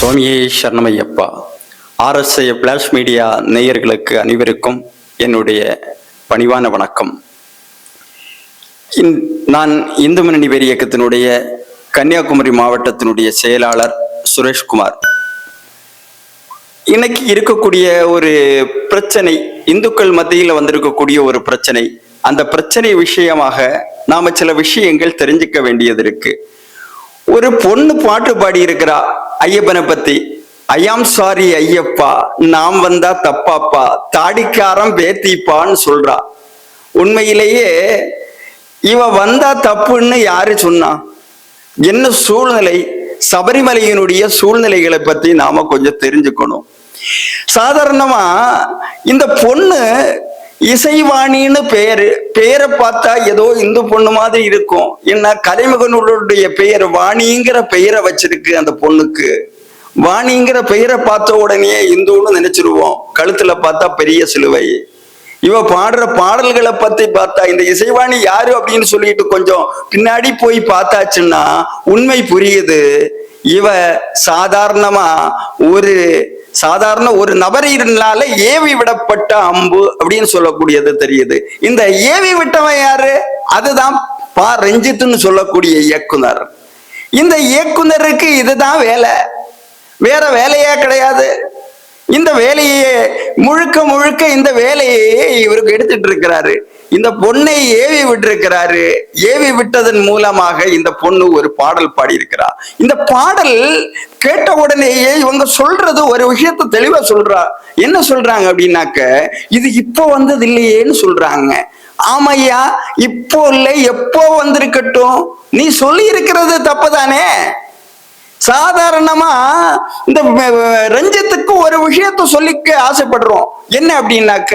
சுவாமியே சரணமையப்பா. RSI flash media நேயர்களுக்கு அனைவருக்கும் என்னுடைய பணிவான வணக்கம். இன்- நான் இந்து முன்னணி பேர் இயக்கத்தினுடைய கன்னியாகுமரி மாவட்டத்தினுடைய செயலாளர் சுரேஷ்குமார். இன்னைக்கு இருக்கக்கூடிய ஒரு பிரச்சனை இந்துக்கள் மத்தியில் வந்திருக்கக்கூடிய ஒரு பிரச்சனை. அந்த பிரச்சனை விஷயமாக நாம சில விஷயங்கள் தெரிஞ்சுக்க வேண்டியது இருக்குது ஒரு பொண்ணு பாட்டு பாடி இருக்கிறா ஐயப்பனை பத்தி. ஐயாம் சாரி ஐயப்பா நாம் வந்தா தப்பாப்பா தாடிக்காரன் பேத்திப்பான்னு சொல்றா. உண்மையிலேயே இவ வந்தா தப்புன்னு யாரு சொன்னா? என்ன சூழ்நிலை? சபரிமலையினுடைய சூழ்நிலைகளை பத்தி நாம கொஞ்சம் தெரிஞ்சுக்கணும். சாதாரணமா இந்த பொண்ணு இசைவாணின்னு பேரு. பேரை பார்த்தா ஏதோ இந்து பொண்ணு மாதிரி இருக்கும். என்ன கலைமகனுடைய பெயர் வாணிங்கிற பெயரை வச்சிருக்கு அந்த பொண்ணுக்கு. வாணிங்கிற பெயரை பார்த்த உடனே இந்துன்னு நினைச்சிருவோம். கழுத்துல பார்த்தா பெரிய சிலுவை. இவ பாடுற பாடல்களை பத்தி பார்த்தா இந்த இசைவாணி யாரு அப்படின்னு சொல்லிட்டு கொஞ்சம் பின்னாடி போய் பார்த்தாச்சுன்னா உண்மை புரியுது. இவ சாதாரணமா ஒரு சாதாரண ஒரு நபரினால ஏவி விடப்பட்ட அம்பு அப்படின்னு சொல்லக்கூடியது தெரியுது. இந்த ஏவி விட்டவன் யாரு? அதுதான் பா. ரஞ்சித்னு சொல்லக்கூடிய இயக்குனர். இந்த இயக்குனருக்கு இதுதான் வேலை. வேற வேலையே கிடையாது. இந்த வேலையே முழுக்க முழுக்க இந்த வேலையே இவருக்கு எடுத்துட்டு இருக்கிறாரு. இந்த பொண்ணை ஏவி விட்டிருக்கிறாரு. ஏவி விட்டதன் மூலமாக இந்த பொண்ணு ஒரு பாடல் பாடியிருக்கிறார் இந்த பாடல் கேட்ட உடனேயே இவங்க சொல்றது ஒரு விஷயத்த தெளிவா சொல்றா. என்ன சொல்றாங்க அப்படின்னாக்க இது இப்போ வந்தது இல்லையேன்னு சொல்றாங்க. ஆமையா இப்போ இல்லை எப்போ வந்திருக்கட்டும்? நீ சொல்லி இருக்கிறது தப்புதானே? சாதாரணமா இந்த ரஞ்சத்துக்கு ரஞ்சித்துக்கு ஒரு விஷயத்த சொல்லிக்க ஆசைப்படுறோம். என்ன அப்படின்னாக்க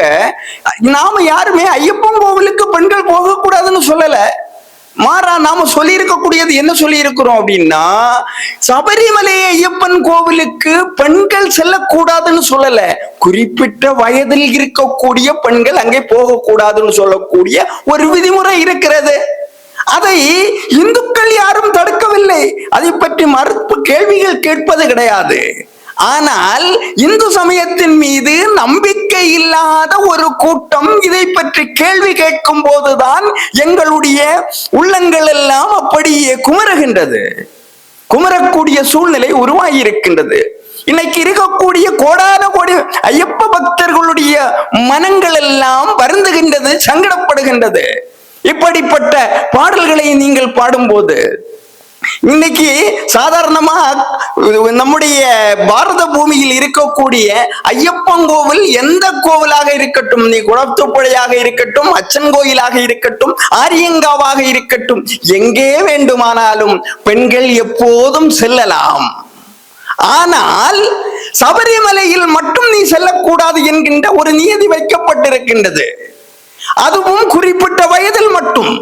நாம யாருமே ஐயப்பன் கோவிலுக்கு பெண்கள் போக கூடாதுன்னு சொல்லல. மாறா நாம சொல்லி இருக்கக்கூடியது என்ன சொல்லி இருக்கிறோம் அப்படின்னா சபரிமலை ஐயப்பன் கோவிலுக்கு பெண்கள் செல்லக்கூடாதுன்னு சொல்லல. குறிப்பிட்ட வயதில் இருக்கக்கூடிய பெண்கள் அங்கே போகக்கூடாதுன்னு சொல்லக்கூடிய ஒரு விதிமுறை இருக்கிறது. அதை இந்துக்கள் யாரும் தடுக்கவில்லை. அதை பற்றி மறுப்பு கேள்விகள் கேட்பது கிடையாது. ஆனால் இந்து சமயத்தின் மீது நம்பிக்கை இல்லாத ஒரு கூட்டம் இதை பற்றி கேள்வி கேட்கும் போதுதான் எங்களுடைய உள்ளங்கள் எல்லாம் அப்படியே குமருகின்றது. குமரக்கூடிய சூழ்நிலை உருவாகி இருக்கின்றது இன்னைக்கு இருக்கக்கூடிய கோடான கோடி ஐயப்ப பக்தர்களுடைய மனங்கள் எல்லாம் வருந்துகின்றது சங்கடப்படுகின்றது. இப்படிப்பட்ட பாடல்களை நீங்கள் பாடும்போது இன்னைக்கு சாதாரணமா நம்முடைய பாரத பூமியில் இருக்கக்கூடிய ஐயப்பன் கோவில் எந்த கோவிலாக இருக்கட்டும் நீ குளத்துப்புழையாக இருக்கட்டும் அச்சன் கோயிலாக இருக்கட்டும் ஆரியங்காவாக இருக்கட்டும் எங்கே வேண்டுமானாலும் பெண்கள் எப்போதும் செல்லலாம். ஆனால் சபரிமலையில் மட்டும் நீ செல்லக்கூடாது என்கின்ற ஒரு நியதி வைக்கப்பட்டிருக்கின்றது. அதுவும் குறிப்பிட்ட வயதில் மட்டும்.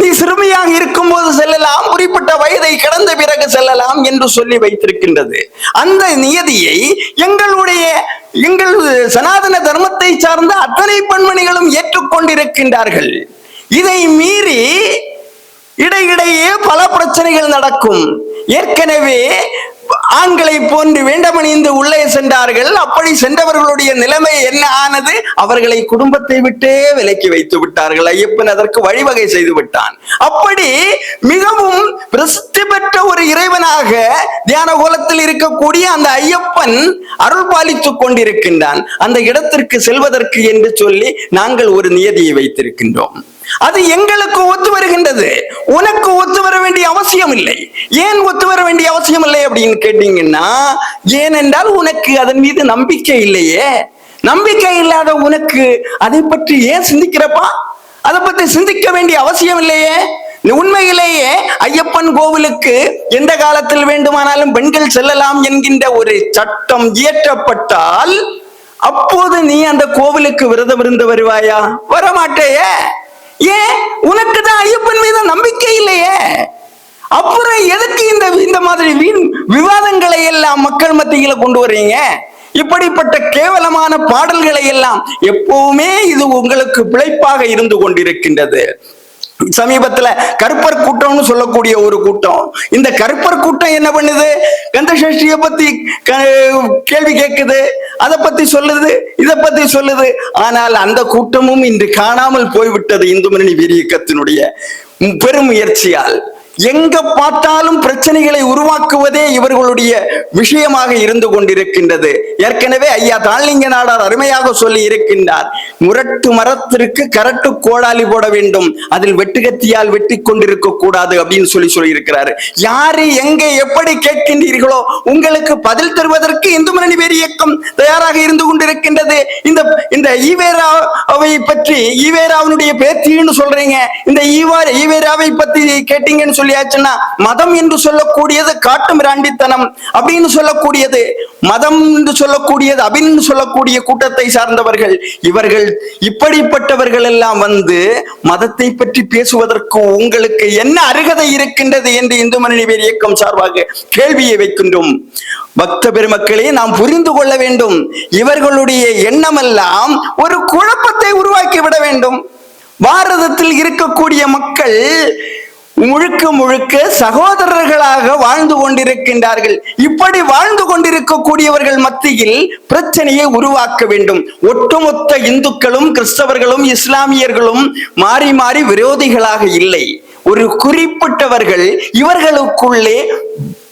நீ சிறுமியாக இருக்கும்போது செல்லலாம் குறிப்பிட்ட வயதை கடந்த பிறகு செல்லலாம் என்று சொல்லி வைத்திருக்கின்றது. அந்த நியதியை எங்களுடைய எங்கள் சனாதன தர்மத்தை சார்ந்த அத்தனை பெண்மணிகளும் ஏற்றுக்கொண்டிருக்கின்றார்கள். இதை மீறி இடையிடையே பல பிரச்சனைகள் நடக்கும். ஏற்கனவே ஆண்களை போன்று வேண்டமணிந்து உள்ளே சென்றார்கள். அப்படி சென்றவர்களுடைய நிலைமை என்ன ஆனது? அவர்களை குடும்பத்தை விட்டே விலக்கி வைத்து விட்டார்கள். ஐயப்பன் அதற்கு வழிவகை செய்து விட்டான். அப்படி மிகவும் பிரசித்தி பெற்ற ஒரு இறைவனாக தியான கோலத்தில் இருக்கக்கூடிய அந்த ஐயப்பன் அருள் பாலித்துக் கொண்டிருக்கின்றான். அந்த இடத்திற்கு செல்வதற்கு என்று சொல்லி நாங்கள் ஒரு நியதியை வைத்திருக்கின்றோம். அது எங்களுக்கு ஒத்து வருகின்றது. உனக்கு ஒத்து வர வேண்டிய அவசியம் இல்லை. ஏன் ஒத்து வர வேண்டிய அவசியம் இல்லை அப்படின்னு கேட்டீங்கன்னா ஏனென்றால் உனக்கு அதன் மீது நம்பிக்கை இல்லையே. நம்பிக்கை இல்லாத உனக்கு அதை பற்றி ஏன் சிந்திக்கிறப்பா? அதை பற்றி சிந்திக்க வேண்டிய அவசியம் இல்லையே. உண்மையிலேயே ஐயப்பன் கோவிலுக்கு எந்த காலத்தில் வேண்டுமானாலும் பெண்கள் செல்லலாம் என்கின்ற ஒரு சட்டம் இயற்றப்பட்டால் அப்போது நீ அந்த கோவிலுக்கு விரதம் இருந்து வருவாயா? வரமாட்டேயே. ஏன் உனக்கு தான் ஐயப்பன் மீது நம்பிக்கை இல்லையே? அப்புறம் எதுக்கு இந்த இந்த மாதிரி வீண் விவாதங்களை எல்லாம் மக்கள் மத்தியில கொண்டு வர்றீங்க? இப்படிப்பட்ட கேவலமான பாடல்களை எல்லாம் எப்பவுமே இது உங்களுக்கு பிழைப்பாக இருந்து கொண்டிருக்கின்றது. சமீபத்துல கருப்பர் கூட்டம்னு சொல்லக்கூடிய ஒரு கூட்டம். இந்த கருப்பர் கூட்டம் என்ன பண்ணுது? கந்த சஷ்டியை பத்தி க- கேள்வி கேட்குது அதை பத்தி சொல்லுது இதை பத்தி சொல்லுது. ஆனால் அந்த கூட்டமும் இன்று காணாமல் போய்விட்டது இந்து முன்னணி வீரியக்கத்தினுடைய பெரும் முயற்சியால். எங்க பார்த்தாலும் பிரச்சனைகளை உருவாக்குவதே இவர்களுடைய விஷயமாக இருந்து கொண்டிருக்கின்றது. ஏற்கனவே ஐயா தாளிங்க நாடார் அருமையாக சொல்லி இருக்கின்றார். முரட்டு மரத்திற்கு கரட்டு கோடாலி போட வேண்டும். அதில் வெட்டுகத்தியால் வெட்டி கொண்டிருக்க கூடாது அப்படின்னு சொல்லி சொல்லி இருக்கிறாரு யாரு எங்க எப்படி கேட்கின்றீர்களோ உங்களுக்கு பதில் தருவதற்கு இந்து முன்னணி வேறு இயக்கம் தயாராக இருந்து கொண்டிருக்கின்றது. இந்த இந்த ஈவேராவை பற்றி ஈவேராவினுடைய பேத்தின்னு சொல்றீங்க. இந்த ஈவா ஈவேராவை பத்தி கேட்டீங்கன்னு சொல்லியாச்சுன்னா மதம் என்று சொல்லக்கூடியது காட்டு மிராண்டித்தனம் அப்படின்னு சொல்லக்கூடியது. மதம் என்று சொல்லக்கூடியது அப்படின்னு சொல்லக்கூடிய கூட்டத்தை சார்ந்தவர்கள். இவர்கள் இப்படிப்பட்டவர்கள் எல்லாம் வந்து மதத்தை பற்றி பேசுவதற்கு உங்களுக்கு என்ன அருகதை இருக்கின்றது என்று இந்து மனிதர் இயக்கம் சார்பாக கேள்வியை வைக்கின்றோம். பக்த பெருமக்களே நாம் புரிந்து கொள்ள வேண்டும். இவர்களுடைய எண்ணமெல்லாம் ஒரு குழப்பத்தை உருவாக்கி விட வேண்டும். பாரதத்தில் இருக்கக்கூடிய மக்கள் முழுக்க முழுக்க சகோதரர்களாக வாழ்ந்து கொண்டிருக்கின்றார்கள். இப்படி வாழ்ந்து கொண்டிருக்கக்கூடியவர்கள் மத்தியில் பிரச்சனையை உருவாக்க வேண்டும். ஒட்டுமொத்த இந்துக்களும் கிறிஸ்தவர்களும் இஸ்லாமியர்களும் மாறி மாறி விரோதிகளாக இல்லை. ஒரு குறிப்பிட்டவர்கள் இவர்களுக்குள்ளே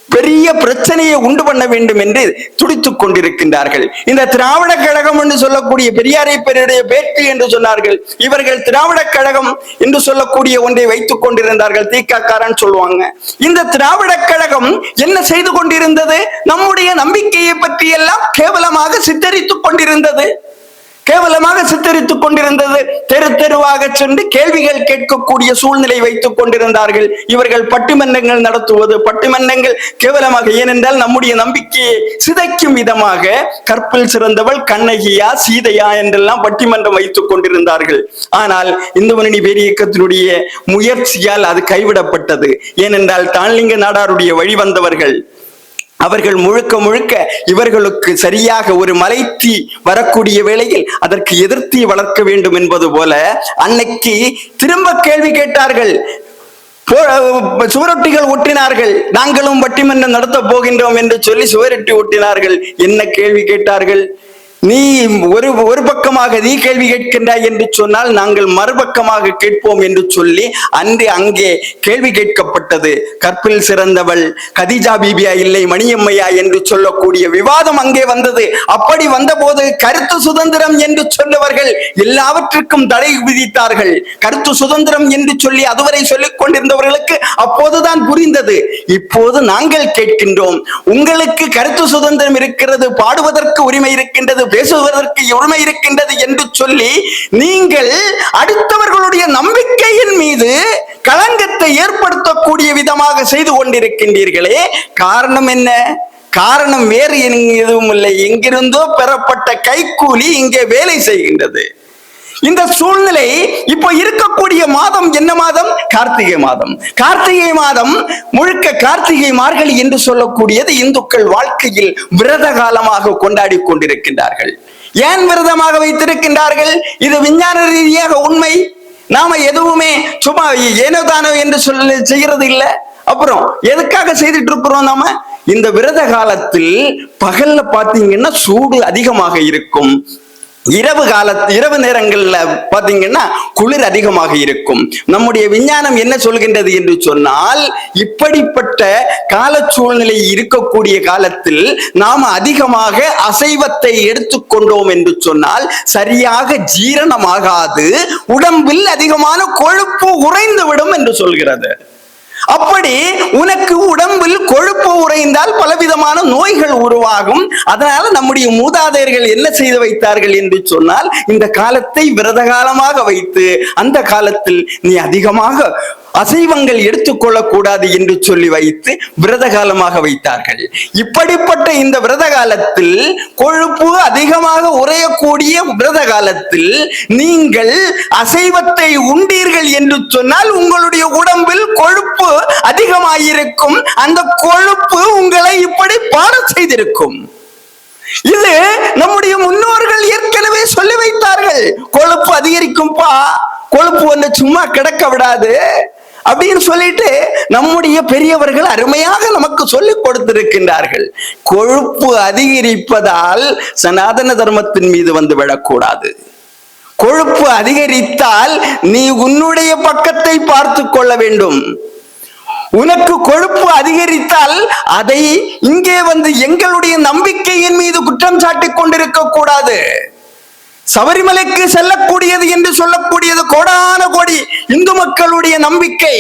பெரிய பிரச்சனையை உண்டு பண்ண வேண்டும் என்று துடித்துக் கொண்டிருக்கின்றார்கள். இந்த திராவிட கழகம் என்று சொல்லக்கூடிய பெரியாரை பெரிய பேட்டி என்று சொன்னார்கள். இவர்கள் திராவிட கழகம் என்று சொல்லக்கூடிய ஒன்றை வைத்துக் கொண்டிருந்தார்கள். தீக்காக்காரன் சொல்லுவாங்க. இந்த திராவிட கழகம் என்ன செய்து கொண்டிருந்தது? நம்முடைய நம்பிக்கையை பற்றி எல்லாம் கேவலமாக சித்தரித்துக் கொண்டிருந்தது. கேவலமாக சித்தரித்துக் கொண்டிருந்தது. தெரு தெருவாக சென்று கேள்விகள் கேட்கக்கூடிய சூழ்நிலை வைத்துக் கொண்டிருந்தார்கள். இவர்கள் பட்டிமன்றங்கள் நடத்துவது பட்டிமன்றங்கள் கேவலமாக ஏனென்றால் நம்முடைய நம்பிக்கையை சிதைக்கும் விதமாக கற்பில் சிறந்தவள் கண்ணகியா சீதையா என்றெல்லாம் பட்டிமன்றம் வைத்துக் கொண்டிருந்தார்கள். ஆனால் இந்து முன்னணி பேரியக்கத்தினுடைய முயற்சியால் அது கைவிடப்பட்டது. ஏனென்றால் தான்லிங்க நாடாருடைய வழிவந்தவர்கள் அவர்கள் முழுக்க முழுக்க இவர்களுக்கு சரியாக ஒரு மலைத்தீ வரக்கூடிய வேளையில் அதற்கு எதிர்த்தி வளர்க்க வேண்டும் என்பது போல அன்னைக்கு திரும்ப கேள்வி கேட்டார்கள். சுவரொட்டிகள் ஒட்டினார்கள். நாங்களும் பட்டிமன்றம் நடத்த போகின்றோம் என்று சொல்லி சுவரொட்டி ஒட்டினார்கள். என்ன கேள்வி கேட்டார்கள்? நீ ஒரு ஒரு பக்கமாக நீ கேள்வி கேட்கின்றாய் என்று சொன்னால் நாங்கள் மறுபக்கமாக கேட்போம் என்று சொல்லி அன்று அங்கே கேள்வி கேட்கப்பட்டது. கற்பில் சிறந்தவள் கதிஜா பீபியா இல்லை மணியம்மையா என்று சொல்லக்கூடிய விவாதம் அங்கே வந்தது. அப்படி வந்தபோது கருத்து சுதந்திரம் என்று சொன்னவர்கள் எல்லாவற்றுக்கும் தடை விதித்தார்கள். கருத்து சுதந்திரம் என்று சொல்லி அதுவரை சொல்லிக் கொண்டிருந்தவர்களுக்கு அப்போதுதான் புரிந்தது. இப்போது நாங்கள் கேட்கின்றோம். உங்களுக்கு கருத்து சுதந்திரம் இருக்கிறது பாடுவதற்கு உரிமை இருக்கின்றது பேசுவதற்கு உரிமை இருக்கின்றது என்று சொல்லி நீங்கள் அடுத்தவர்களுடைய நம்பிக்கையின் மீது களங்கத்தை ஏற்படுத்தக்கூடிய விதமாக செய்து கொண்டிருக்கின்றீர்களே. காரணம் என்ன? காரணம் வேறு எதுவும் இல்லை. எங்கிருந்தோ பெறப்பட்ட கைக்கூலி இங்கே வேலை செய்கின்றது. இந்த சூழ்நிலை இப்போ இருக்கக்கூடிய மாதம் என்ன மாதம்? கார்த்திகை மாதம். கார்த்திகை மாதம் முழுக்க கார்த்திகை மார்கழி என்று சொல்லக்கூடியது இந்துக்கள் வாழ்க்கையில் விரத காலமாக கொண்டாடி கொண்டிருக்கின்றார்கள். ஏன் விரதமாக வைத்திருக்கின்றார்கள்? இது விஞ்ஞான ரீதியாக உண்மை. நாம எதுவுமே சும்மா ஏனோ தானோ என்று சொல்ல செய்யறது இல்ல. அப்புறம் எதுக்காக செய்துட்டு இருக்கிறோம் நாம? இந்த விரத காலத்தில் பகல்ல பாத்தீங்கன்னா சூடு அதிகமாக இருக்கும். இரவு கால இரவு நேரங்கள்ல பாத்தீங்கன்னா குளிர் அதிகமாக இருக்கும். நம்முடைய விஞ்ஞானம் என்ன சொல்கின்றது என்று சொன்னால் இப்படிப்பட்ட கால சூழ்நிலை இருக்கக்கூடிய காலத்தில் நாம் அதிகமாக அசைவத்தை எடுத்துக்கொண்டோம் என்று சொன்னால் சரியாக ஜீரணமாகாது உடம்பில் அதிகமான கொழுப்பு உறைந்துவிடும் என்று சொல்கிறது. அப்படி உனக்கு உடம்பில் கொழுப்பு உறைந்தால் பலவிதமான நோய்கள் உருவாகும். அதனால நம்முடைய மூதாதையர்கள் என்ன செய்து வைத்தார்கள் என்று சொன்னால் இந்த காலத்தை விரத காலமாக வைத்து அந்த காலத்தில் நீ அதிகமாக அசைவங்கள் எடுத்துக்கொள்ளக்கூடாது என்று சொல்லி வைத்து விரத காலமாக வைத்தார்கள். இப்படிப்பட்ட இந்த விரத காலத்தில் கொழுப்பு அதிகமாக உறையக்கூடிய விரத காலத்தில் நீங்கள் அசைவத்தை உண்டீர்கள் என்று சொன்னால் உங்களுடைய உடம்பில் கொழுப்பு அதிகமாயிருக்கும். அந்த கொழுப்பு உங்களை இப்படி பாட செய்திருக்கும். இது நம்முடைய முன்னோர்கள் ஏற்கனவே சொல்லி வைத்தார்கள். கொழுப்பு அதிகரிக்கும்பா. கொழுப்பு வந்து சும்மா கிடக்க விடாது. அப்படின்னு சொல்லிட்டு நம்முடைய பெரியவர்கள் அருமையாக நமக்கு சொல்லிக் கொடுத்திருக்கின்றார்கள். கொழுப்பு அதிகரிப்பதால் சனாதன தர்மத்தின் மீது வந்து விடக்கூடாது கொழுப்பு அதிகரித்தால் நீ உன்னுடைய பக்கத்தை பார்த்து கொள்ள வேண்டும். உனக்கு கொழுப்பு அதிகரித்தால் அதை இங்கே வந்து எங்களுடைய நம்பிக்கையின் மீது குற்றம் சாட்டிக் கொண்டிருக்க கூடாது. சபரிமலைக்கு செல்லக்கூடியது என்று சொல்லக்கூடியது கோடான கோடி இந்து மக்களுடைய நம்பிக்கை.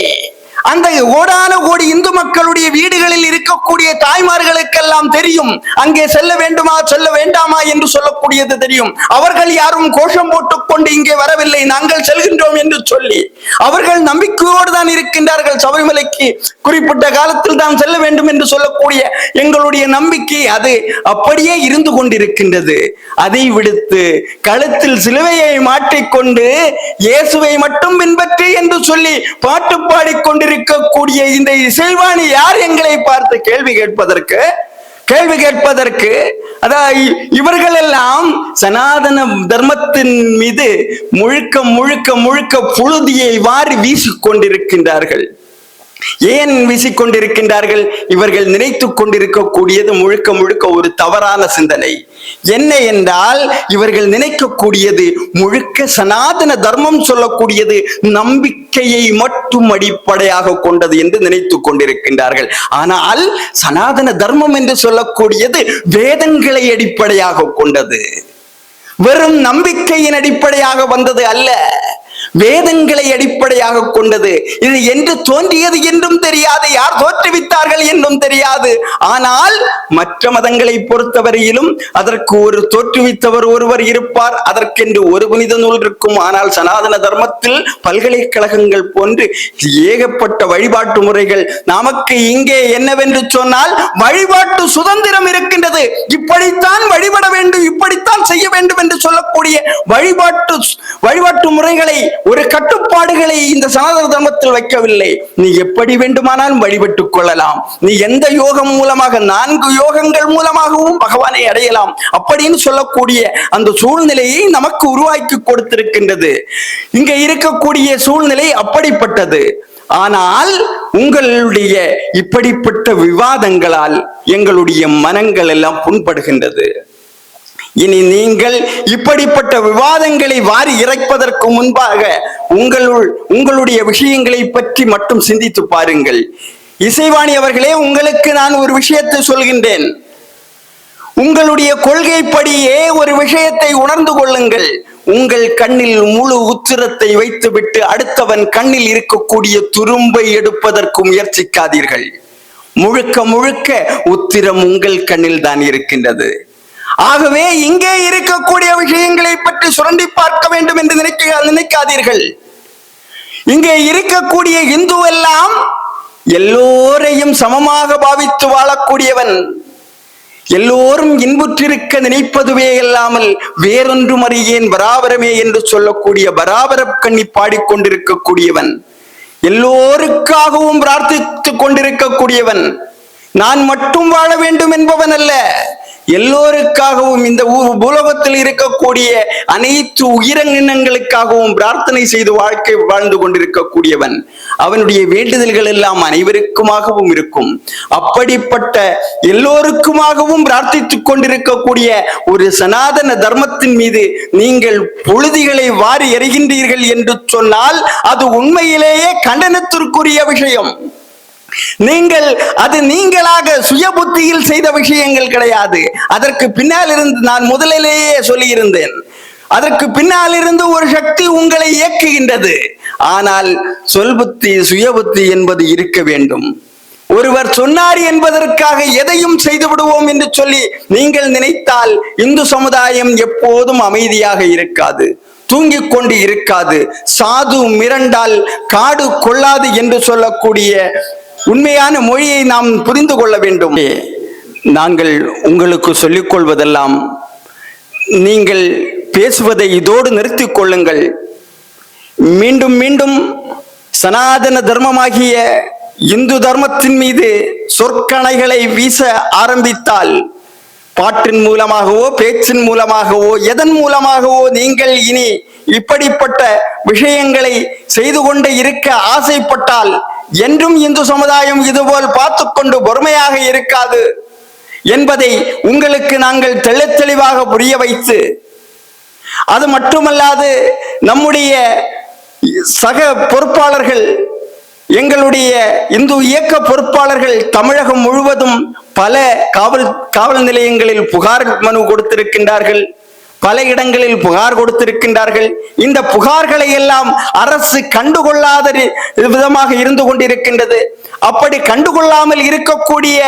அந்த கோடான கோடி இந்து மக்களுடைய வீடுகளில் இருக்கக்கூடிய தாய்மார்களுக்கெல்லாம் தெரியும். அங்கே செல்ல வேண்டுமா செல்ல வேண்டாமா என்று சொல்லக்கூடியது தெரியும். அவர்கள் யாரும் கோஷம் போட்டுக்கொண்டு இங்கே வரவில்லை. நாங்கள் செல்கின்றோம் என்று சொல்லி. அவர்கள் நம்பிக்கையோடு தான் இருக்கின்றார்கள். சபரிமலைக்கு குறிப்பிட்ட காலத்தில் தான் செல்ல வேண்டும் என்று சொல்லக்கூடிய எங்களுடைய நம்பிக்கை அது. அப்படியே இருந்து கொண்டிருக்கின்றது. அதை விடுத்து கழுத்தில் சிலுவையை மாற்றிக்கொண்டு இயேசுவை மட்டும் பின்பற்றி என்று சொல்லி பாட்டு இருக்கக்கூடிய இந்த இசைவாணி யார் எங்களை பார்த்து கேள்வி கேட்பதற்கு? கேள்வி கேட்பதற்கு அதாவது இவர்கள் எல்லாம் சனாதன தர்மத்தின் மீது முழுக்க முழுக்க முழுக்க புழுதியை வாரி வீசிக் கொண்டிருக்கின்றார்கள். ஏன் வீசிக்கொண்டிருக்கின்றார்கள்? இவர்கள் நினைத்து கொண்டிருக்கக்கூடியது முழுக்க முழுக்க ஒரு தவறான சிந்தனை. என்ன என்றால் இவர்கள் நினைக்கக்கூடியது முழுக்க சனாதன தர்மம் சொல்லக்கூடியது நம்பிக்கையை மட்டும் அடிப்படையாக கொண்டது என்று நினைத்து கொண்டிருக்கின்றார்கள். ஆனால் சனாதன தர்மம் என்று சொல்லக்கூடியது வேதங்களை அடிப்படையாக கொண்டது. வெறும் நம்பிக்கையின் அடிப்படையாக வந்தது அல்ல. வேதங்களை அடிப்படையாக கொண்டது. இது என்று தோன்றியது என்றும் தெரியாது. யார் தோற்றுவித்தார்கள் என்றும் தெரியாது. ஆனால் மற்ற மதங்களை பொறுத்தவரையிலும் அதற்கு ஒரு தோற்றுவித்தவர் ஒருவர் இருப்பார். அதற்கென்று ஒரு புனித நூல் இருக்கும். ஆனால் சனாதன தர்மத்தில் பல்கலைக்கழகங்கள் போன்று ஏகப்பட்ட வழிபாட்டு முறைகள். நமக்கு இங்கே என்னவென்று சொன்னால் வழிபாட்டு சுதந்திரம் இருக்கின்றது. இப்படித்தான் வழிபட வேண்டும் இப்படித்தான் செய்ய வேண்டும் என்று சொல்லக்கூடிய வழிபாட்டு வழிபாட்டு முறைகளை ஒரு கட்டுப்பாடுகளை இந்த சனாதன தர்மத்தில் வைக்கவில்லை. நீ எப்படி வேண்டுமானாலும் வழிபட்டுக் கொள்ளலாம். நீ எந்த யோகம் மூலமாக நான்கு யோகங்கள் மூலமாகவும் பகவானை அடையலாம் அப்படின்னு சொல்லக்கூடிய அந்த சூழ்நிலையை நமக்கு உருவாக்கி கொடுத்திருக்கின்றது. இங்க இருக்கக்கூடிய சூழ்நிலை அப்படிப்பட்டது. ஆனால் உங்களுடைய இப்படிப்பட்ட விவாதங்களால் எங்களுடைய மனங்கள் எல்லாம் புண்படுகின்றது. இனி நீங்கள் இப்படிப்பட்ட விவாதங்களை வாரி இறைப்பதற்கு முன்பாக உங்களுள் உங்களுடைய விஷயங்களை பற்றி மட்டும் சிந்தித்து பாருங்கள். இசைவாணி அவர்களே உங்களுக்கு நான் ஒரு விஷயத்தை சொல்கின்றேன். உங்களுடைய கொள்கைப்படியே ஒரு விஷயத்தை உணர்ந்து கொள்ளுங்கள். உங்கள் கண்ணில் முழு உத்திரத்தை வைத்துவிட்டு அடுத்தவன் கண்ணில் இருக்கக்கூடிய துரும்பை எடுப்பதற்கு முயற்சிக்காதீர்கள். முழுக்க முழுக்க உத்திரம் உங்கள் கண்ணில் தான் இருக்கின்றது. ஆகவே இங்கே இருக்கக்கூடிய விஷயங்களை பற்றி சுரண்டி பார்க்க வேண்டும் என்று நினைக்க நினைக்காதீர்கள். இங்கே இருக்கக்கூடிய இந்து எல்லாம் எல்லோரையும் சமமாக பாவித்து வாழக்கூடியவன். எல்லோரும் இன்புற்றிருக்க நினைப்பதுவே இல்லாமல் வேறொன்றும் அறியேன் பராபரமே என்று சொல்லக்கூடிய பராபர கண்ணி பாடிக்கொண்டிருக்கக்கூடியவன். எல்லோருக்காகவும் பிரார்த்தித்துக் கொண்டிருக்கக்கூடியவன். நான் மட்டும் வாழ வேண்டும் என்பவன் அல்ல. எல்லோருக்காகவும் இந்த உலகத்தில் இருக்கக்கூடிய அனைத்து உயிரினங்களுக்காகவும் பிரார்த்தனை செய்து வாழ்க்கை வாழ்ந்து கொண்டிருக்கக்கூடியவன். அவனுடைய வேண்டுதல்கள் எல்லாம் அனைவருக்குமாகவும் இருக்கும். அப்படிப்பட்ட எல்லோருக்குமாகவும் பிரார்த்தித்துக் கொண்டிருக்கக்கூடிய ஒரு சனாதன தர்மத்தின் மீது நீங்கள் புழுதிகளை வாரி எறிகின்றீர்கள் என்று சொன்னால் அது உண்மையிலேயே கண்டனத்திற்குரிய விஷயம். நீங்கள் அது நீங்களாக சுய புத்தியில் செய்த விஷயங்கள் கிடையாது. அதற்கு பின்னால் இருந்து நான் முதலிலேயே சொல்லியிருந்தேன். அதற்கு பின்னால் இருந்து ஒரு சக்தி உங்களை இயக்குகின்றது. ஆனால் சொல் புத்தி சுய புத்தி என்பது இருக்க வேண்டும். ஒருவர் சொன்னார் என்பதற்காக எதையும் செய்து விடுவோம் என்று சொல்லி நீங்கள் நினைத்தால் இந்து சமுதாயம் எப்போதும் அமைதியாக இருக்காது தூங்கிக் கொண்டு இருக்காது. சாது மிரண்டால் காடு கொள்ளாது என்று சொல்லக்கூடிய உண்மையான மொழியை நாம் புரிந்து கொள்ள வேண்டும். நாங்கள் உங்களுக்கு சொல்லிக் கொள்வதெல்லாம் நீங்கள் பேசுவதை இதோடு நிறுத்திக் கொள்ளுங்கள். மீண்டும் மீண்டும் சனாதன தர்மமாகிய இந்து தர்மத்தின் மீது சொற்கணைகளை வீச ஆரம்பித்தால் பாட்டின் மூலமாகவோ பேச்சின் மூலமாகவோ எதன் மூலமாகவோ நீங்கள் இனி இப்படிப்பட்ட விஷயங்களை செய்து கொண்டு இருக்க ஆசைப்பட்டால் என்றும் இந்து சமுதாயம் இதுபோல் பார்த்து கொண்டு பொறுமையாக இருக்காது என்பதை உங்களுக்கு நாங்கள் தெள்ளத் தெளிவாக புரிய வைத்து அது மட்டுமல்லாது நம்முடைய சக பொறுப்பாளர்கள் எங்களுடைய இந்து இயக்க பொறுப்பாளர்கள் தமிழகம் முழுவதும் பல காவல் காவல் நிலையங்களில் புகார் மனு கொடுத்திருக்கின்றார்கள். பல இடங்களில் புகார் கொடுத்திருக்கின்றார்கள். இந்த புகார்களை எல்லாம் அரசு கண்டுகொள்ளாத விதமாக இருந்து கொண்டிருக்கின்றது. அப்படி கண்டுகொள்ளாமல் இருக்கக்கூடிய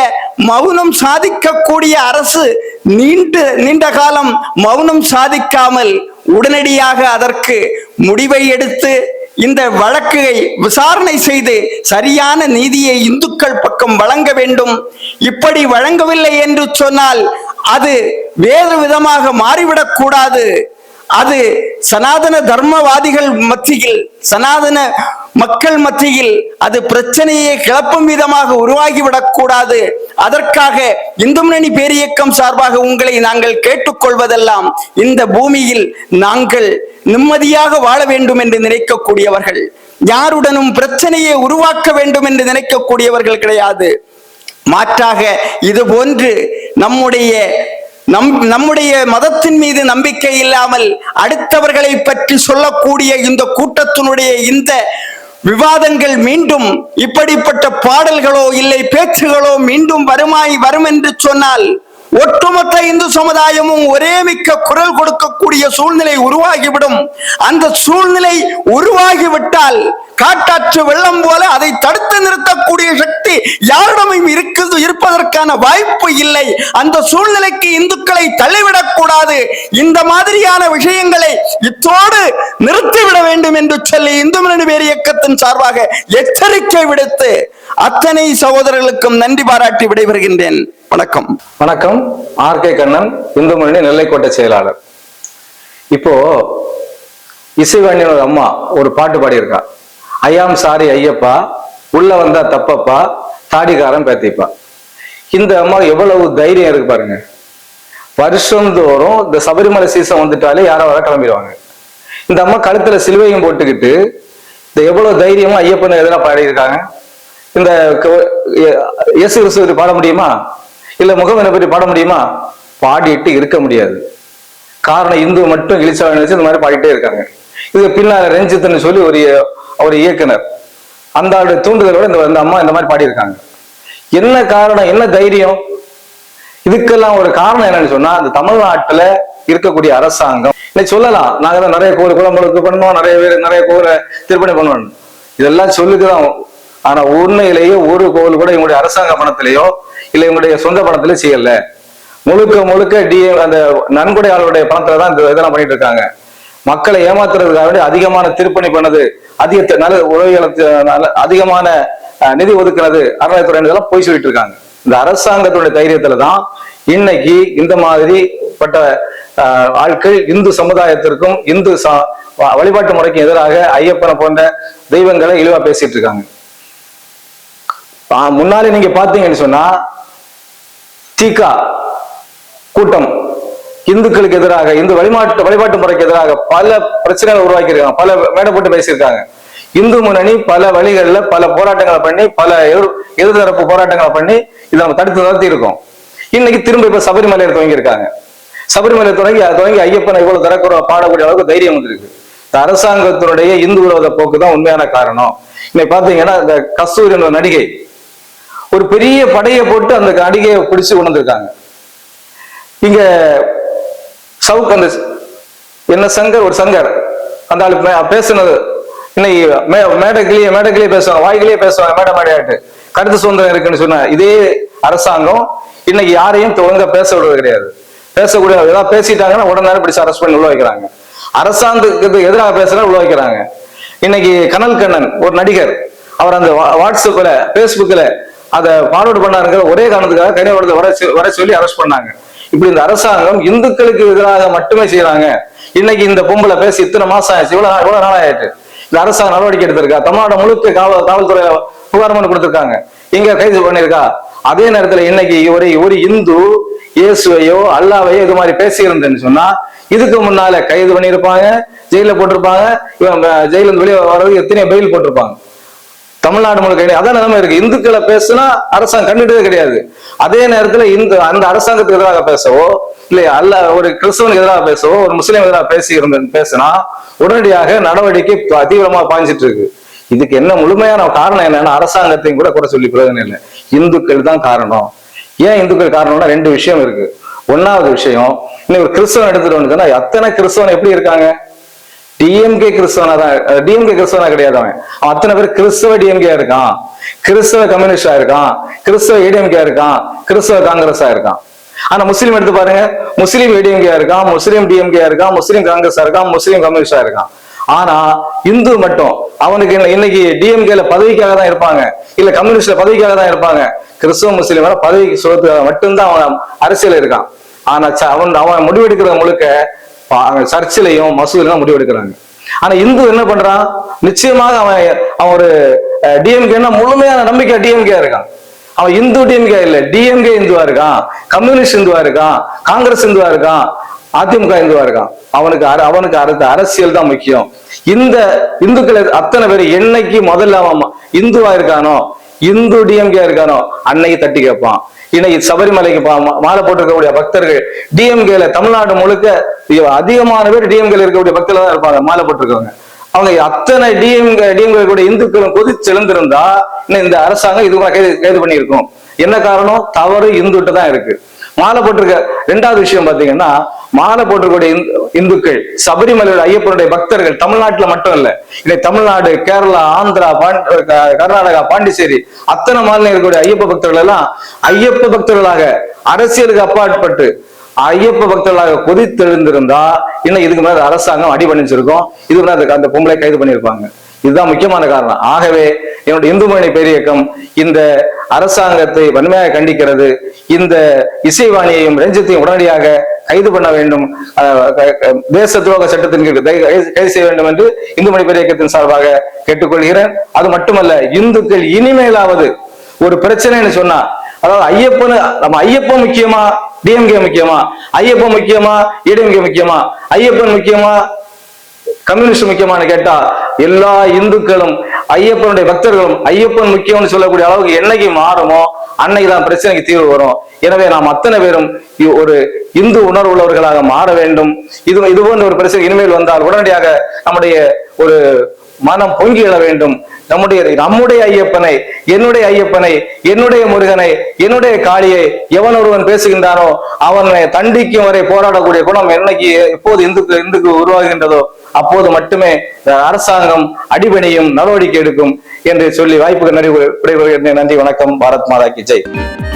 மௌனம் சாதிக்கக்கூடிய அரசு நீண்ட நீண்ட காலம் மௌனம் சாதிக்காமல் உடனடியாக அதற்கு முடிவை எடுத்து இந்த வழக்கை விசாரணை செய்து சரியான நீதியை இந்துக்கள் பக்கம் வழங்க வேண்டும். இப்படி வழங்கவில்லை என்று சொன்னால் அது வேறு விதமாக மாறிவிடக் கூடாது. அது சனாதன தர்மவாதிகள் மத்தியில் சனாதன மக்கள் மத்தியில் அது பிரச்சனையை கிளப்பும் விதமாக உருவாகிவிடக் கூடாது. அதற்காக இந்து முன்னணி பேரியக்கம் சார்பாக உங்களை நாங்கள் கேட்டுக்கொள்வதெல்லாம் இந்த பூமியில் நாங்கள் நிம்மதியாக வாழ வேண்டும் என்று நினைக்கக்கூடியவர்கள். யாருடனும் பிரச்சனையை உருவாக்க வேண்டும் என்று நினைக்கக்கூடியவர்கள் கிடையாது. மாற்றாக இது போன்று நம்முடைய நம் நம்முடைய மதத்தின் மீது நம்பிக்கை இல்லாமல் அடுத்தவர்களை பற்றி சொல்லக்கூடிய இந்த கூட்டத்தினுடைய இந்த விவாதங்கள் மீண்டும் இப்படிப்பட்ட பாடல்களோ இல்லை பேச்சுகளோ மீண்டும் வருமாய் வரும் என்று சொன்னால் ஒட்டுமொத்த இந்து சமுதாயமும் ஒரே மிக்க குரல் கொடுக்கக்கூடிய சூழ்நிலை உருவாகிவிடும். அந்த சூழ்நிலை உருவாகிவிட்டால் காட்டாற்று வெள்ளம் போல அதை தடுத்து நிறுத்தக்கூடிய சக்தி யாரிடமும் இருக்குது இருப்பதற்கான வாய்ப்பு இல்லை. அந்த சூழ்நிலைக்கு இந்துக்களை தள்ளிவிடக் கூடாது. இந்த மாதிரியான விஷயங்களை இத்தோடு நிறுத்திவிட வேண்டும் என்று சொல்லி இந்து முன்னணி இயக்கத்தின் சார்பாக எச்சரிக்கை விடுத்து அத்தனை சகோதரர்களுக்கும் நன்றி பாராட்டி விடைபெறுகின்றேன். வணக்கம். வணக்கம். ஆர் கே கண்ணன் இந்து முன்னணி நெல்லைக்கோட்டை செயலாளர். இப்போ இசைவாணியோட அம்மா ஒரு பாட்டு பாடியிருக்கா. ஐயாம் சாரி ஐயப்பா உள்ள வந்தா தப்பப்பா தாடிக்காரன் பேத்திப்பா. இந்த அம்மா எவ்வளவு தைரியம் இருக்கு பாருங்க. வருஷந்தோறும் இந்த சபரிமலை சீசன் வந்துட்டாலே யாரோ வர கிளம்பிடுவாங்க. இந்த அம்மா கழுத்துல சிலுவையும் போட்டுக்கிட்டு இந்த எவ்வளவு தைரியமா ஐயப்பன் எதனா பாடியிருக்காங்க? இந்த இயேசு கிறிஸ்துவை பாட முடியுமா? இல்ல முகமனை பற்றி பாட முடியுமா? பாடிட்டு இருக்க முடியாது. காரணம் இந்து மட்டும் இழிச்சா நினைச்சு இந்த மாதிரி பாடிட்டே இருக்காங்க. இது பின்னால ரஞ்சித்னு சொல்லி ஒரு ஒரு இயக்குனர். அந்த ஆளுடைய தூண்டுதலோட இந்த இந்த அம்மா இந்த மாதிரி பாடியிருக்காங்க. என்ன காரணம் என்ன தைரியம்? இதுக்கெல்லாம் ஒரு காரணம் என்னன்னு சொன்னா அந்த தமிழ்நாட்டுல இருக்கக்கூடிய அரசாங்கம். இன்னைக்கு சொல்லலாம் நாங்க தான் நிறைய கோவில் குளம்பளுக்கு பண்ணுவோம் நிறைய பேர் நிறைய கோவிலை திருப்பணி பண்ணுவோம் இதெல்லாம் சொல்லுக்குதான் ஆனா உண்மையிலேயே ஒரு கோவில் கூட இவங்களுடைய அரசாங்க பணத்திலேயோ இல்லை இவங்களுடைய சொந்த பணத்திலயோ செய்யல. முழுக்க முழுக்க டி அந்த நன்கொடையாளருடைய பணத்துல தான் இந்த இதெல்லாம் பண்ணிட்டு இருக்காங்க. மக்களை ஏமாத்துறதுக்காக வேண்டி அதிகமான திருப்பணி பண்ணது அதிக நல்ல உதவிகளை அதிகமான அஹ், நிதி ஒதுக்குனது அறநிலைத்துறை இதெல்லாம் போய் சொல்லிட்டு இருக்காங்க. இந்த அரசாங்கத்துடைய தைரியத்துல தான் இன்னைக்கு இந்த மாதிரி பட்ட ஆட்கள் இந்து சமுதாயத்திற்கும் இந்து வழிபாட்டு முறைக்கும் எதிராக ஐயப்பனை போன்ற தெய்வங்களை இழிவா பேசிட்டு இருக்காங்க. ஆஹ், முன்னாலே நீங்க பாத்தீங்கன்னு சொன்னா தீகா கூட்டம் இந்துக்களுக்கு எதிராக இந்து வழிபாட்டு வழிபாட்டு முறைக்கு எதிராக பல பிரச்சனைகளை உருவாக்கியிருக்காங்க. பல மேடை போட்டு பேசியிருக்காங்க. இந்து முன்னணி பல வழிகளில் பல போராட்டங்களை பண்ணி பல எதிர் எதிர்தரப்பு போராட்டங்களை பண்ணி இதை நம்ம தடுத்து நிறுத்தி இருக்கோம் இன்னைக்கு திரும்ப இப்ப சபரிமலையில துவங்கி இருக்காங்க சபரிமலை தொடங்கி தொடங்கி ஐயப்பனை இவ்வளவு திறக்கிற பாடக்கூடிய அளவுக்கு தைரியம் வந்திருக்கு. இந்த அரசாங்கத்தினுடைய இந்து விரோத போக்கு தான் உண்மையான காரணம். இன்னைக்கு பாத்தீங்கன்னா இந்த கஸ்தூரி என்ற நடிகை ஒரு பெரிய படையை போட்டு அந்த நடிகையை பிடிச்சு கொண்டு வந்திருக்காங்க. இங்க சவுக் வந்துச்சு என்ன சங்கர் ஒரு சங்கர். அந்த ஆளு பேசுனது. இன்னைக்கு மே- மேடைக்கிலேயே மேடைக்கிலேயே பேசுவாங்க வாய்க்கிலேயே பேசுவாங்க மேடை மேடையாட்டு கருத்து சுதந்திரம் இருக்குன்னு சொன்ன இதே அரசாங்கம் இன்னைக்கு யாரையும் ஒழுங்கா பேச விடுறது கிடையாது. பேசக்கூடிய ஏதாவது பேசிட்டாங்கன்னா உடனே பிடிச்சி அரெஸ்ட் பண்ணி உள்ள வைக்கிறாங்க. அரசாங்கத்துக்கு எதிராக பேசுனா உள்ள வைக்கிறாங்க. இன்னைக்கு கனல் கண்ணன் ஒரு நடிகர் அவர் அந்த வா- வாட்ஸ்அப்ல பேஸ்புக்ல அதை ஃபார்வர்ட் பண்ணாருங்கிற ஒரே காரணத்துக்காக கனியாவரத்தை வர சொ- வர சொல்லி அரெஸ்ட் பண்ணாங்க. இப்படி இந்த அரசாங்கம் இந்துக்களுக்கு எதிராக மட்டுமே செய்யறாங்க இன்னைக்கு இந்த பொம்பளை பேசி இத்தனை மாசம் ஆயிடுச்சு இவ்வளவு இவ்வளவு நாள் ஆயிட்டு. இந்த அரசாங்கம் நடவடிக்கை எடுத்திருக்கா? தமிழ்நாடு முழுக்க காவல் காவல்துறையில புகார் மனு கொடுத்திருக்காங்க. இங்க கைது பண்ணிருக்கா அதே நேரத்துல இன்னைக்கு ஒரு ஒரு இந்து இயேசுவையோ அல்லாவையோ இது மாதிரி பேசியிருந்தேன்னு சொன்னா இதுக்கு முன்னால கைது பண்ணியிருப்பாங்க ஜெயில போட்டிருப்பாங்க இவன் ஜெயிலிருந்து வெளியே வர்றதுக்கு எத்தனையோ பெயில் போட்டிருப்பாங்க. தமிழ்நாடு முழுக்க அதான் நிலைமை இருக்கு. இந்துக்களை பேசுனா அரசாங்கம் கண்டுட்டதே கிடையாது. அதே நேரத்துல இந்து அந்த அரசாங்கத்துக்கு எதிராக பேசவோ இல்லையா அல்ல ஒரு கிறிஸ்தவனுக்கு எதிராக பேசவோ ஒரு முஸ்லீம் எதிராக பேசி இருந்த பேசினா உடனடியாக நடவடிக்கை தீவிரமா பாய்ஞ்சிட்டு இருக்கு. இதுக்கு என்ன முழுமையான காரணம் என்னன்னா அரசாங்கத்தையும் கூட குறை சொல்லி பிரயோஜனம் இல்லை. இந்துக்கள் தான் காரணம். ஏன் இந்துக்கள் காரணம்னா ரெண்டு விஷயம் இருக்கு. ஒன்னாவது விஷயம் இன்னும் ஒரு கிறிஸ்தவன் எடுத்துட்டு வந்து அத்தனை கிறிஸ்தவன் எப்படி இருக்காங்க? டிஎம்கே கிறிஸ்தவனா தான் டிஎம்கே கிறிஸ்தவனா கிடையாது அவன். அவன் அத்தனை பேர் கிறிஸ்தவ டிஎம்கே இருக்கான். கிறிஸ்தவ கம்யூனிஸ்டா இருக்கான். கிறிஸ்தவ ஏடிஎம்கே இருக்கான். கிறிஸ்தவ காங்கிரஸா இருக்கான். ஆனா முஸ்லீம் எடுத்து பாருங்க. முஸ்லீம் ஏடிஎம்கே இருக்கான் முஸ்லீம் டிஎம்கே இருக்கான் முஸ்லீம் காங்கிரஸா இருக்கான் முஸ்லீம் கம்யூனிஸ்டா இருக்கான். ஆனா இந்து மட்டும் அவனுக்கு இன்னைக்கு டிஎம்கேல பதவிக்காக தான் இருப்பாங்க. இல்ல கம்யூனிஸ்ட்ல பதவிக்காக தான் இருப்பாங்க. கிறிஸ்தவ முஸ்லீம் பதவிக்கு சொல்றதுக்காக மட்டும்தான் அவன் அரசியல் இருக்கான். ஆனா ச- அவன் அவன் முடிவெடுக்கிற முழுக்க சர்ச்சிலையும் மசூதிலையும் முடிவெடுக்கிறாங்க. ஆனா இந்து என்ன பண்றான்? நிச்சயமாக அவன் அவன் ஒரு டிஎம்கேன்னா முழுமையான நம்பிக்கை டிஎம்கே இருக்கான். அவன் இந்து டிஎம்கே இல்ல டிஎம்கே இந்துவா இருக்கான். கம்யூனிஸ்ட் இந்துவா இருக்கான். காங்கிரஸ் இந்துவா இருக்கான். அதிமுக இந்துவா இருக்கான். அவனுக்கு அர- அவனுக்கு அடுத்த அரசியல் தான் முக்கியம். இந்த இந்துக்கள் அத்தனை பேர் என்னைக்கு முதல்ல அவன் இந்துவா இருக்கானோ இந்து டிஎம்கே இருக்கானோ அன்னைக்கு தட்டி கேட்பான் இன்னைக்கு சபரிமலைக்கு பா- மாலை போட்டிருக்கக்கூடிய பக்தர்கள் டிஎம்கேல தமிழ்நாடு முழுக்க அதிகமான பேர் டிஎம்கேல இருக்கக்கூடிய பக்தர்கள் தான் இருப்பாங்க மாலை போட்டிருக்கவங்க. அவங்க அத்தனை டிஎம்கே டிஎம்கே கூட இந்துக்களும் கொதிச்செழுந்திருந்தா இன்னும் இந்த அரசாங்கம் இது கூட கைது கைது பண்ணியிருக்கும். என்ன காரணம்? தவறு இந்துட்டு தான் இருக்கு. மாலை போட்டிருக்க ரெண்டாவது விஷயம் பாத்தீங்கன்னா மாலை போட்டிருக்கூடிய இந்து- இந்துக்கள் சபரிமலையோட ஐயப்பனுடைய பக்தர்கள் தமிழ்நாட்டுல மட்டும் இல்ல இன்னைக்கு தமிழ்நாடு கேரளா ஆந்திரா க- கர்நாடகா பாண்டிச்சேரி அத்தனை மாநிலம் இருக்கக்கூடிய ஐயப்ப பக்தர்கள் எல்லாம் ஐயப்ப பக்தர்களாக அரசியலுக்கு அப்பாற்பட்டு ஐயப்ப பக்தர்களாக கொதித்தெழுந்திருந்தா இன்னும் இதுக்கு மேல அரசாங்கம் அடி பண்ணிச்சிருக்கோம் இதுக்கு மேல அந்த பொம்பளை கைது பண்ணியிருப்பாங்க. இதுதான் முக்கியமான காரணம். ஆகவே என்னுடைய இந்து மணி பேரியக்கம் இந்த அரசாங்கத்தை வன்மையாக கண்டிக்கிறது. இந்த இசைவாணியையும் ரஞ்சித்தையும் உடனடியாக கைது பண்ண வேண்டும். தேச துரோக சட்டத்தின் கீழ் கைது செய்ய வேண்டும் என்று இந்து மணி பேரியக்கத்தின் சார்பாக கேட்டுக்கொள்கிறேன். அது மட்டுமல்ல இந்துக்கள் இனிமேலாவது ஒரு பிரச்சனைன்னு சொன்னா அதாவது ஐயப்பன் நம்ம ஐயப்பன் முக்கியமா டிஎம்கே முக்கியமா ஐயப்பன் முக்கியமா ஏடிஎம்கே முக்கியமா ஐயப்பன் முக்கியமா கம்யூனிஸ்ட் முக்கியமான கேட்டா எல்லா இந்துக்களும் ஐயப்பனுடைய பக்தர்களும் ஐயப்பன் முக்கியம்னு சொல்லக்கூடிய அளவுக்கு என்னைக்கு மாறுமோ அன்னைக்குதான் பிரச்சனைக்கு தீர்வு வரும். எனவே நாம் அத்தனை பேரும் இ- ஒரு இந்து உணர்வு உள்ளவர்களாக மாற வேண்டும். இது இது போன்ற ஒரு பிரச்சனை இனிமேல் வந்தால் உடனடியாக நம்முடைய ஒரு மனம் பொங்கி எழ வேண்டும். நம்முடைய நம்முடைய ஐயப்பனை என்னுடைய ஐயப்பனை என்னுடைய முருகனை என்னுடைய காளியை எவன் ஒருவன் பேசுகின்றானோ அவனை தண்டிக்கும் வரை போராடக்கூடிய குணம் என்னைக்கு எப்போது இந்துக்கு இந்துக்கு உருவாகின்றதோ அப்போது மட்டுமே அரசாங்கம் அடிபணியும் நடவடிக்கை எடுக்கும் என்று சொல்லி வாய்ப்புக்கு நன்றி நன்றி வணக்கம். பாரத் மாதா கி. ஜெய்.